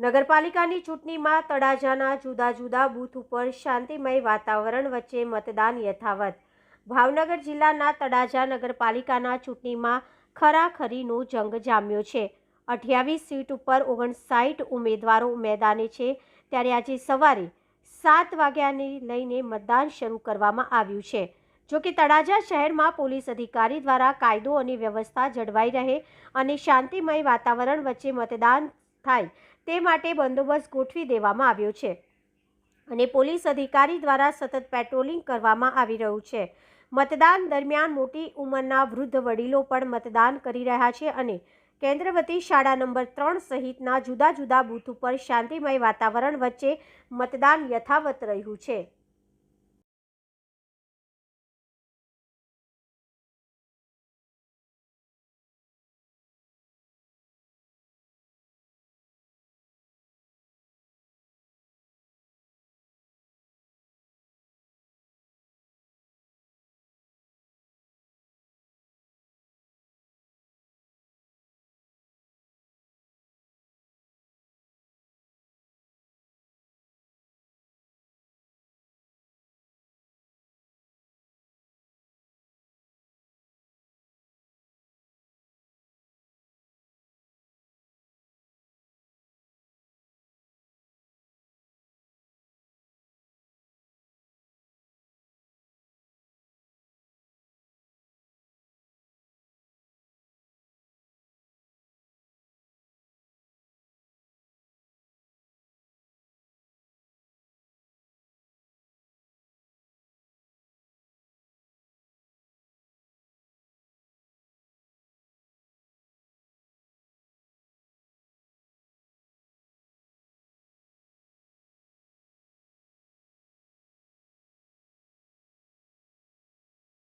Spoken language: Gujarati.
નગરપાલિકાની ચૂંટણીમાં તળાજાના જુદા જુદા બૂથ ઉપર શાંતિમય વાતાવરણ વચ્ચે મતદાન યથાવત. ભાવનગર જિલ્લાના તળાજા નગરપાલિકાના ચૂંટણીમાં ખરાખરીનો જંગ જામ્યો છે. અઠ્યાવીસ સીટ ઉપર ઓગણસાઠ ઉમેદવારો મેદાને છે. ત્યારે આજે સવારે સાત વાગ્યાને લઈને મતદાન શરૂ કરવામાં આવ્યું છે. જો કે તળાજા શહેરમાં પોલીસ અધિકારી દ્વારા કાયદો અને વ્યવસ્થા જળવાઈ રહે અને શાંતિમય વાતાવરણ વચ્ચે મતદાન થાય. તે માટે બંદોબસ્ત ગોઠવી દેવામાં આવ્યો છે અને પોલીસ અધિકારી દ્વારા સતત પેટ્રોલિંગ કરવામાં આવી રહ્યું છે. મતદાન દરમિયાન મોટી ઉંમરના વૃદ્ધ વડીલો પણ મતદાન કરી રહ્યા છે અને કેન્દ્રવતી શાળા નંબર ત્રણ સહિતના જુદા જુદા બૂથ ઉપર શાંતિમય વાતાવરણ વચ્ચે મતદાન યથાવત રહ્યું છે.